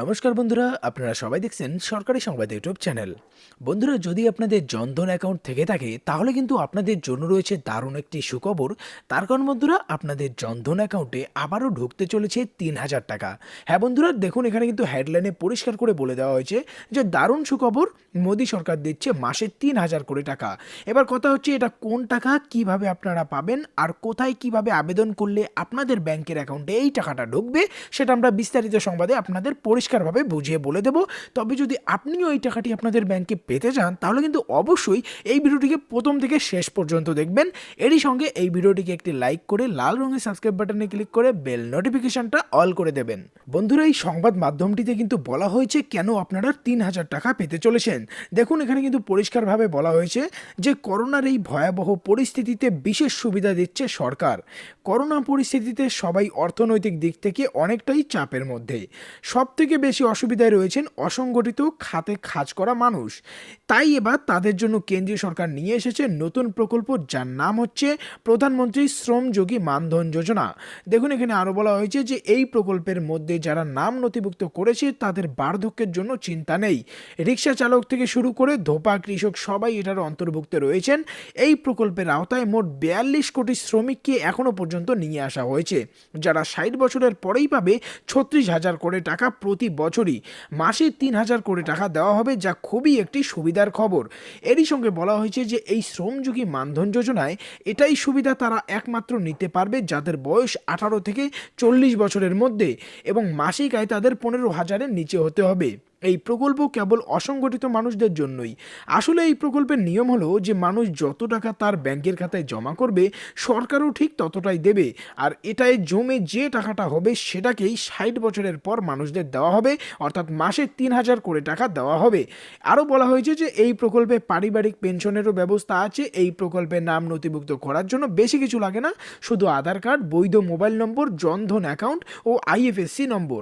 নমস্কার বন্ধুরা, আপনারা সবাই দেখছেন সরকারি সংবাদ ইউটিউব চ্যানেল। বন্ধুরা, যদি আপনাদের জনধন অ্যাকাউন্ট থেকে থাকে, তাহলে কিন্তু আপনাদের জন্য রয়েছে দারুণ একটি সুখবর। তার কারণ বন্ধুরা, আপনাদের জনধন অ্যাকাউন্টে আবারও ঢুকতে চলেছে তিন হাজার টাকা। হ্যাঁ বন্ধুরা, দেখুন, এখানে কিন্তু হেডলাইনে পরিষ্কার করে বলে দেওয়া হয়েছে যে, দারুণ সুখবর, মোদী সরকার দিচ্ছে মাসে তিন হাজার করে টাকা। এবার কথা হচ্ছে, এটা কোন টাকা, কীভাবে আপনারা পাবেন, আর কোথায় কীভাবে আবেদন করলে আপনাদের ব্যাংকের অ্যাকাউন্টে এই টাকাটা ঢুকবে, সেটা আমরা বিস্তারিত সংবাদে আপনাদের পরিষ্কারভাবে বুঝিয়ে বলে দেব। তবে যদি আপনিও এই টাকাটি আপনাদের ব্যাংকে পেতে চান, তাহলে কিন্তু অবশ্যই এই ভিডিওটিকে প্রথম থেকে শেষ পর্যন্ত দেখবেন। এরই সঙ্গে এই ভিডিওটিকে একটি লাইক করে লাল রঙের সাবস্ক্রাইব বাটনে ক্লিক করে বেল নোটিফিকেশনটা অল করে দেবেন। বন্ধুরা, এই সংবাদ মাধ্যমটিতে কিন্তু বলা হয়েছে কেন আপনারা তিন হাজার টাকা পেতে চলেছেন? দেখুন, এখানে কিন্তু পরিষ্কারভাবে বলা হয়েছে যে, করোনার এই ভয়াবহ পরিস্থিতিতে বিশেষ সুবিধা দিচ্ছে সরকার। করোনা পরিস্থিতিতে সবাই অর্থনৈতিক দিক থেকে অনেকটাই চাপের মধ্যে। সব থেকে বেশি অসুবিধায় রয়েছেন অসংগঠিত খাতে কাজ করা মানুষ। তাই এবার তাদের জন্য কেন্দ্রীয় সরকার নিয়ে এসেছে নতুন প্রকল্প যার নাম হচ্ছে প্রধানমন্ত্রী শ্রমযোগী মানধন যোজনা। দেখুন, এখানে আরও বলা হয়েছে যে এই প্রকল্পের মধ্যে যারা নাম নথিভুক্ত করেছে তাদের বার্ধক্যের জন্য চিন্তা নেই। রিক্সা চালক থেকে শুরু করে ধোপা কৃষক সবাই এটার অন্তর্ভুক্ত রয়েছেন। এই প্রকল্পের আওতায় মোট বিয়াল্লিশ কোটি শ্রমিককে এখনও পর্যন্ত নিয়ে আসা হয়েছে, যারা ষাট বছরের পরেই পাবে ছত্রিশ হাজার করে টাকা প্রতি বছরই মাসে তিন হাজার কোটি টাকা দেওয়া হবে, যা খুবই একটি সুবিধার খবর। এরই সঙ্গে বলা হয়েছে যে, এই শ্রমযোগী মানধন যোজনায় এটাই সুবিধা তারা একমাত্র নিতে পারবে যাদের বয়স আঠারো থেকে চল্লিশ বছরের মধ্যে এবং মাসিক আয় তাদের পনেরো হাজারের নিচে হতে হবে। এই প্রকল্প কেবল অসংগঠিত মানুষদের জন্যই। আসলে এই প্রকল্পের নিয়ম হলো যে মানুষ যত টাকা তার ব্যাংকের খাতায় জমা করবে, সরকারও ঠিক ততটাই দেবে। আর এটায় জমে যে টাকাটা হবে সেটাকেই ষাট বছরের পর মানুষদের দেওয়া হবে, অর্থাৎ মাসে তিন হাজার করে টাকা দেওয়া হবে। আরও বলা হয়েছে যে এই প্রকল্পে পারিবারিক পেনশনেরও ব্যবস্থা আছে, এই প্রকল্পে নাম নথিভুক্ত করার জন্য বেশি কিছু লাগে না। শুধু আধার কার্ড, বৈধ মোবাইল নম্বর, জনধন অ্যাকাউন্ট ও আইএফএসসি নম্বর।